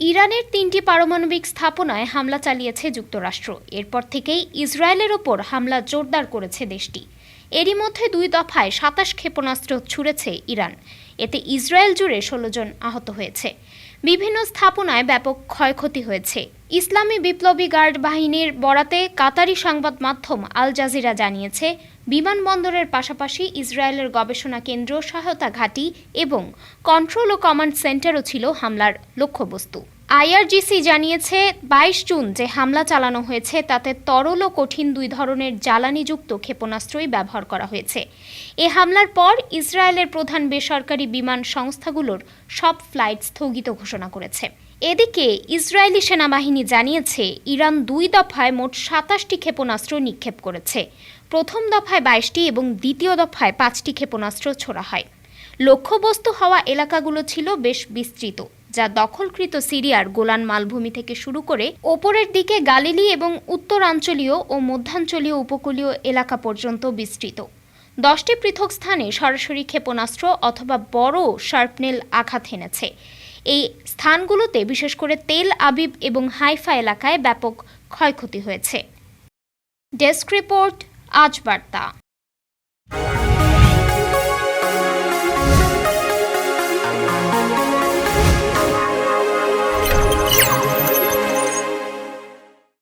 ইরানের তিনটি পারমাণবিক স্থাপনায় হামলা চালিয়েছে যুক্তরাষ্ট্র। এরপর থেকেই ইসরায়েলের ওপর হামলা জোরদার করেছে দেশটি। এরই মধ্যে দুই দফায় সাতাশ ক্ষেপণাস্ত্র ছুড়েছে ইরান। এতে ইসরায়েল জুড়ে ষোলো জন আহত হয়েছে। বিভিন্ন স্থাপনায় ব্যাপক ক্ষয়ক্ষতি হয়েছে। ইসলামী বিপ্লবী গার্ড বাহিনীর বরাতে কাতারি সংবাদ মাধ্যম আল জাজিরা জানিয়েছে, বিমানবন্দরের পাশাপাশি ইসরায়েলের গবেষণা কেন্দ্র সহায়তা ঘাঁটি এবং কন্ট্রোল ও কমান্ড সেন্টারও ছিল হামলার লক্ষ্যবস্তু। আইআরজিসি জানিয়েছে, বাইশ জুন যে হামলা চালানো হয়েছে, তাতে তরল ও কঠিন দুই ধরনের জ্বালানিযুক্ত ক্ষেপণাস্ত্রই ব্যবহার করা হয়েছে। এ হামলার পর ইসরায়েলের প্রধান বেসরকারি বিমান সংস্থাগুলোর সব ফ্লাইট স্থগিত ঘোষণা করেছে। এদিকে ইসরায়েলি সেনাবাহিনী জানিয়েছে, ইরান দুই দফায় মোট সাতাশটি ক্ষেপণাস্ত্র নিক্ষেপ করেছে। প্রথম দফায় বাইশটি এবং দ্বিতীয় দফায় পাঁচটি ক্ষেপণাস্ত্র ছোড়া হয়। লক্ষ্যবস্তু হওয়া এলাকাগুলো ছিল বেশ বিস্তৃত। যা দখলকৃত সিরিয়ার গোলান মালভূমি থেকে শুরু করে ওপরের দিকে গালিলি এবং উত্তরাঞ্চলীয় ও মধ্যাঞ্চলীয় উপকূলীয় এলাকা পর্যন্ত বিস্তৃত। দশটি পৃথক স্থানে সরাসরি ক্ষেপণাস্ত্র অথবা বড় শার্পনেল আঘাত হেনেছে। এই স্থানগুলোতে বিশেষ করে তেল আবিব এবং হাইফা এলাকায় ব্যাপক ক্ষয়ক্ষতি হয়েছে। ডেস্ক রিপোর্ট, আজ বার্তা।